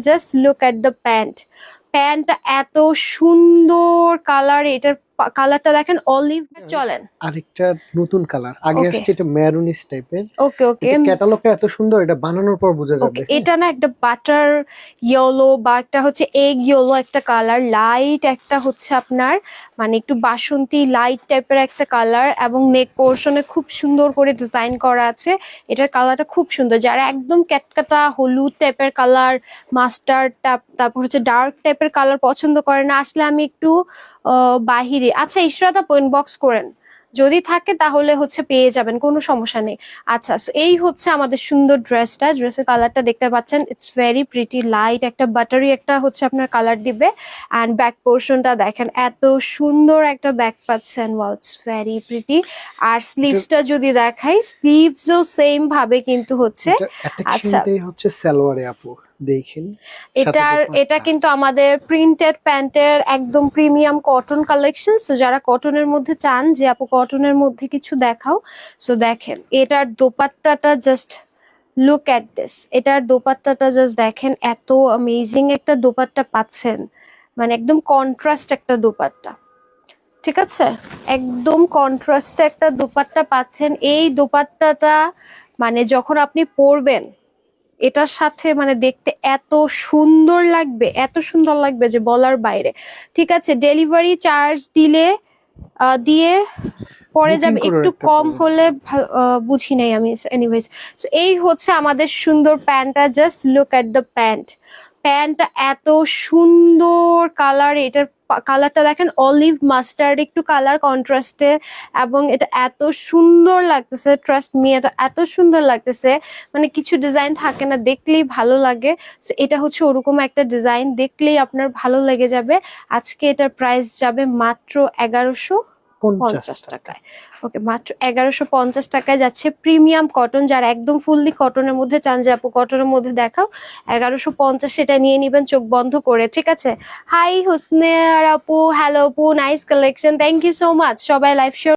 Just look at the pant প্যান্টটা এত সুন্দর কালার এটার কালারটা দেখেন অলিভ চলেন। আরেকটা নতুন কালার। আগে আসছে এটা ম্যারুনিস টাইপের ওকে ওকে ক্যাটালগটা এত সুন্দর এটা বানানোর পর বোঝা যাবে। এটা না একটা বাটার ইয়েলো বা একটা হচ্ছে এগ ইয়েলো একটা কালার। লাইট একটা হচ্ছে আপনার মানে একটু বাসন্তী লাইট টাইপের একটা কালার এবং নেক পোর্শনে খুব সুন্দর করে ডিজাইন করা আছে। এটার কালারটা খুব সুন্দর। যারা একদম ক্যাটকাটা হলুদ টাইপের কালার মাস্টার্ড তারপর হচ্ছে ডার্ক টাইপের কালার পছন্দ করে না আসলে আমি একটু আহ, বাহিরে আচ্ছা ইশরাতা পয়েন্ট বক্স করেন। যদি থাকে তাহলে হচ্ছে পেয়ে যাবেন কোনো সমস্যা নেই। আচ্ছা এই হচ্ছে আমাদের সুন্দর ড্রেসটা ড্রেসের কালারটা দেখতে পাচ্ছেন। ইটস ভেরি প্রিটি লাইট একটা বাটারি একটা হচ্ছে আপনার কালার দিবে। অ্যান্ড ব্যাক পোর্শনটা দেখেন এত সুন্দর একটা ব্যাক পাচ্ছেন। ওয়াও ইটস ভেরি প্রিটি আর স্লিভসটা যদি দেখাই স্লিভসও সেম ভাবে কিন্তু হচ্ছে। আচ্ছা। হচ্ছে সালোয়ারে আপু। দেখেন। এটার। এটা কিন্তু আমাদের প্রিন্টেড প্যান্টের একদম প্রিমিয়াম কটন কালেকশন সো যারা কটনের মধ্যে চান যে আপু কটনের মধ্যে কিছু দেখাও। সো দেখেন এটার দোপাট্টাটা জাস্ট লুক অ্যাট দিস এটার দোপাট্টাটা জাস্ট দেখেন এত অ্যামেজিং একটা দোপাট্টা পাচ্ছেন। মানে একদম কন্ট্রাস্ট একটা দোপাট্টা। ঠিক আছে? একদম কন্ট্রাস্টে একটা দোপাট্টা পাচ্ছেন। এই দোপাট্টাটা মানে যখন আপনি পরবেন এটার সাথে মানে দেখতে এত সুন্দর লাগবে এত সুন্দর লাগবে যে বলার বাইরে। ঠিক আছে ডেলিভারি চার্জ দিলে দিয়ে পরে যাবে। একটু কম হলে বুঝি নাই আমি এনিওয়েজ এই হচ্ছে আমাদের সুন্দর প্যান্টটা just look at the pant প্যান্টটা এত সুন্দর কালার এটার কালারটা দেখেন অলিভ মাস্টার্ড একটু কালার কন্ট্রাস্টে এবং এটা এত সুন্দর লাগতেছে ট্রাস্ট মি এটা এত সুন্দর লাগতেছে। মানে কিছু ডিজাইন থাকে না, দেখলেই ভালো লাগে। সো এটা হচ্ছে ওরকম একটা ডিজাইন দেখলেই আপনার ভালো লেগে যাবে। আজকে এটার প্রাইস যাবে মাত্র এগারোশো। পঞ্চাশ টাকায়। ওকে মাত্র এগারোশো পঞ্চাশ টাকায় যাচ্ছে প্রিমিয়াম কটন যারা একদম ফুললি কটনের মধ্যে চান যে আপু কটনের মধ্যে দেখাও এগারোশো পঞ্চাশ সেটা নিয়ে নিবেন চোখ বন্ধ করে ঠিক আছে? হাই হোসনে আর আপু হ্যালো আপু nice collection thank you so much সবাই লাইভ শেয়ার